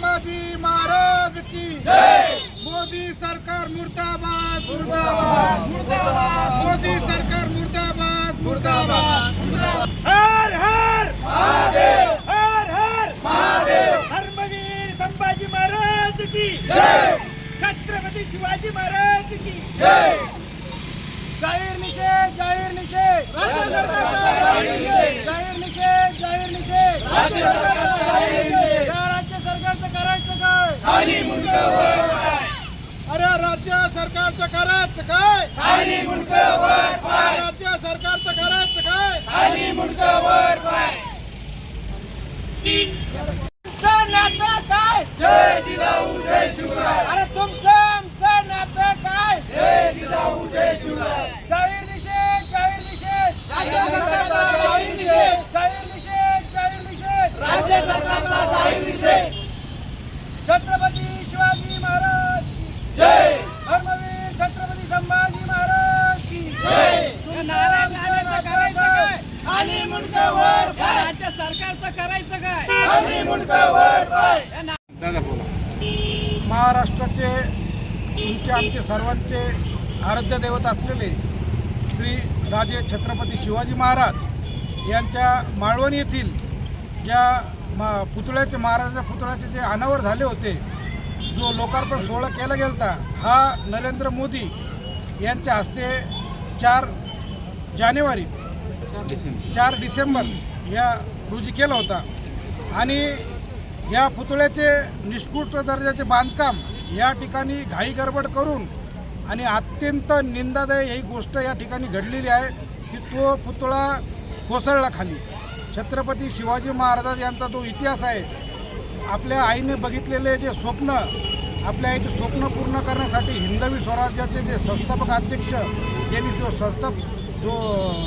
संभाजी महाराज की। मोदी सरकार मुर्दाबाद मुर्दाबाद। मुर्दाबाद। मोदी सरकार मुर्दाबाद मुर्दाबाद। हर हर। महादेव। हर हर। महादेव। धर्मवीर संभाजी महाराज की। छत्रपति शिवाजी महाराज की। ज़ाहिर निषेध ज़ाहिर निषेध। ज़ाहिर निषेध. ज़ाहिर निषेध जाहीर निषेध। अरे राज्य सरकारचं करायचं काय? राज्य सरकारचं करायचं काय? खाली मुंडक वर पाय तुमचं नातं काय जय जिजाऊ जय शिवराय अरे तुमचं आमचं नातं काय जय जिजाऊ जय शिवराय जाहीर निषेध जाहीर निषेध राज्य सरकारचा जाहीर निषेध. जाहीर निषेध जाहीर निषेध राज्य सरकारचा जाहीर निषेध छत्रपती शिवाजी महाराज की जय धर्मवीर छत्रपती संभाजी महाराज की जय. नारायण काय खाली मुंडक वर पाय. राज्य सरकारचं करायचं काय? खाली मुंडक वर पाय महाराष्ट्राचे तुमचे आमचे सर्वांचे आराध्य दैवत असलेले श्री राजे छत्रपती शिवाजी महाराज यांच्या माळवण येथील ज्या मा पुतळ्याचे महाराजाच्या पुतळ्याचे जे अनावर झाले होते जो लोकार्पण सोहळा केला गेलता हा नरेंद्र मोदी यांच्या हस्ते चार जानेवारी चार डिसेंबर या रोजी केला होता. आणि या पुतळ्याचे निष्कृष्ट दर्जाचे बांधकाम या ठिकाणी घाई गडबड करून आणि अत्यंत निंदादायी ही गोष्ट या ठिकाणी घडलेली आहे की तो पुतळा कोसळला खाली. छत्रपती शिवाजी महाराज यांचा जो इतिहास आहे आपल्या आईने बघितलेले जे स्वप्न आपल्या आईचे स्वप्न पूर्ण करण्यासाठी हिंदवी स्वराज्याचे जे संस्थापक अध्यक्ष यांनी जो संस्था जो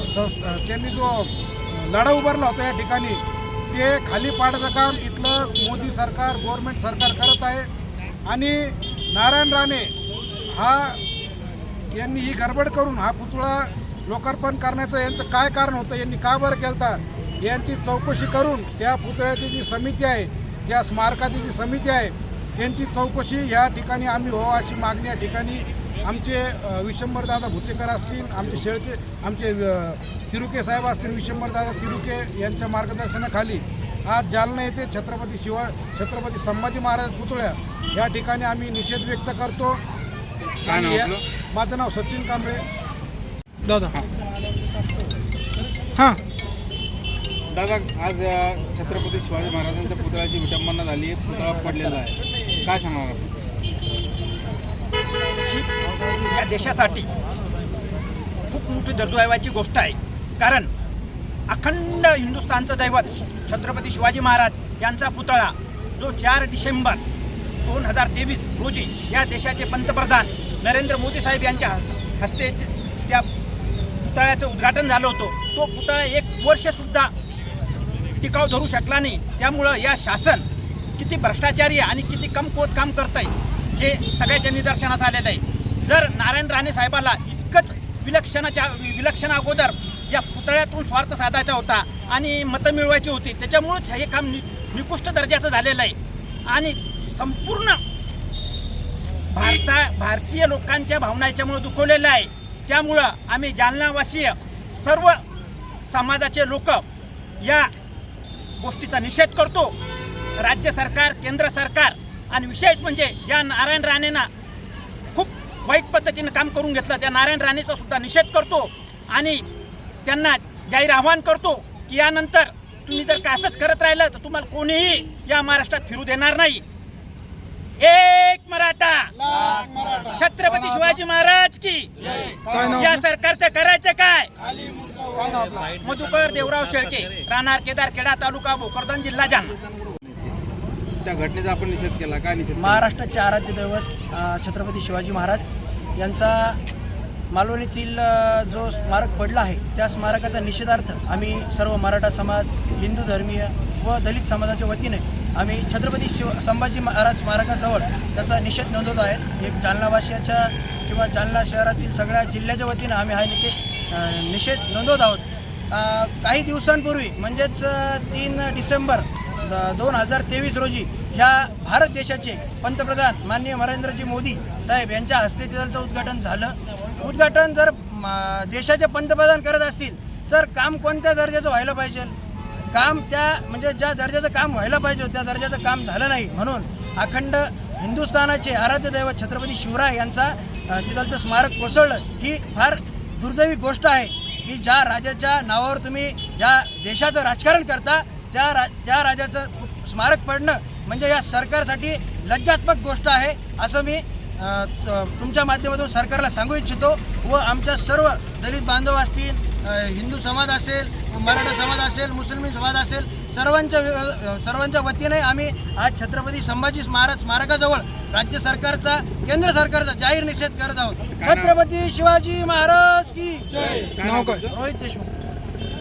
संस् त्यांनी जो लढा उभारला होता या ठिकाणी ते खाली पाडायचं काम इथलं मोदी सरकार गव्हर्मेंट सरकार करत आहे. आणि नारायण राणे हा यांनी ही गडबड करून हा पुतळा लोकार्पण करण्याचं यांचं काय कारण होतं यांनी का बरं केलता यांची चौकशी करून त्या पुतळ्याची जी समिती आहे त्या स्मारकाची जी समिती आहे त्यांची चौकशी या ठिकाणी आम्ही हो अशी मागणी या ठिकाणी आमचे अ, विशंभरदादा भुतेकर असतील आमचे शेळके आमचे तिरुके साहेब असतील विशंभरदादा तिरुके यांच्या मार्गदर्शनाखाली आज जालना येथे छत्रपती शिवा छत्रपती संभाजी महाराज पुतळ्या या ठिकाणी आम्ही निषेध व्यक्त करतो. आणि माझं नाव सचिन कांबळे. दादा. हां. दादा आज छत्रपती शिवाजी महाराजांच्या पुतळ्याची विटंबना झाली आहे पुतळा पडलेला आहे. काय सांगणार? आपण या देशासाठी खूप मोठी दुर्दैवाची गोष्ट आहे. कारण अखंड हिंदुस्थानचं दैवत छत्रपती शिवाजी महाराज यांचा पुतळा जो चार डिसेंबर दोन हजार तेवीस रोजी या देशाचे पंतप्रधान नरेंद्र मोदी साहेब यांच्या हस- हस्ते त्या पुतळ्याचं उद्घाटन झालं होतं. तो पुतळा एक वर्षसुद्धा टिकाव धरू शकला नाही. त्यामुळं या शासन किती भ्रष्टाचारी आहे आणि किती कमकुवत काम करत आहे हे सगळ्याच्या निदर्शनास आलेलं आहे. जर नारायण राणे साहेबाला इतकंच विलक्षणाच्या विलक्षण अगोदर या पुतळ्यातून स्वार्थ साधायचा होता आणि मतं मिळवायची होती त्याच्यामुळंच हे काम नि निकृष्ट दर्जाचं झालेलं आहे. आणि संपूर्ण भारता भारतीय लोकांच्या भावना याच्यामुळे दुखवलेल्या आहे. त्यामुळं आम्ही जालनावासीय सर्व समाजाचे लोक या गोष्टीचा निषेध करतो. राज्य सरकार केंद्र सरकार आणि विशेष म्हणजे ज्या नारायण राणेंना खूप वाईट पद्धतीनं काम करून घेतलं त्या नारायण राणेचा सुद्धा निषेध करतो आणि त्यांना जाहीर आवाहन करतो की यानंतर तुम्ही जर का असंच करत राहिलं तर तुम्हाला कोणीही या महाराष्ट्रात फिरू देणार नाही. एक मराठा! छत्रपती शिवाजी महाराज की! या सरकारचं करायचं काय? मधुकर देवराव शेळके राहणार केदार खेडा तालुका भोकरदन जिल्हा जालना. त्या घटनेचा आपण निषेध केला. काय निषेध महाराष्ट्राचे आराध्य दैवत छत्रपती शिवाजी महाराज यांचा मालवणीतील जो स्मारक पडला आहे त्या स्मारकाचा निषेधार्थ आम्ही सर्व मराठा समाज हिंदू धर्मीय व दलित समाजाच्या वतीने आम्ही छत्रपती शिव संभाजी महाराज स्मारकाजवळ त्याचा निषेध नोंदवत आहेत. एक जालनावासियाच्या किंवा जालना शहरातील सगळ्या जिल्ह्याच्या वतीनं आम्ही हा निकेश निषेध नोंदवत आहोत. काही दिवसांपूर्वी म्हणजेच तीन डिसेंबर दोन हजार तेवीस रोजी ह्या भारत देशाचे पंतप्रधान माननीय नरेंद्रजी मोदी साहेब यांच्या हस्ते तिथलचं उद्घाटन झालं. उद्घाटन जर देशाचे पंतप्रधान करत असतील तर काम कोणत्या दर्जाचं व्हायला पाहिजे? काम त्या म्हणजे ज्या दर्जाचं काम व्हायला पाहिजे त्या दर्जाचं काम झालं नाही म्हणून अखंड हिंदुस्थानाचे आराध्य दैवत छत्रपती शिवराय यांचा तिथलचं स्मारक कोसळलं. ही फार दुर्दैवी गोष्ट आहे की ज्या राजाच्या नावावर तुम्ही ज्या देशाचं राजकारण करता त्या रा त्या राजाचं स्मारक पडणं म्हणजे या सरकारसाठी लज्जात्मक गोष्ट आहे असं मी तुमच्या माध्यमातून सरकारला सांगू इच्छितो व आमच्या सर्व दलित बांधव असतील हिंदू समाज असेल मराठा समाज असेल मुस्लिम समाज असेल सर्वांच्या सर्वांच्या वतीने आम्ही आज छत्रपती संभाजी महाराज स्मारकाजवळ राज्य सरकारचा केंद्र सरकारचा जाहीर निषेध करत आहोत. छत्रपती शिवाजी महाराज की? रोहित देशमुख.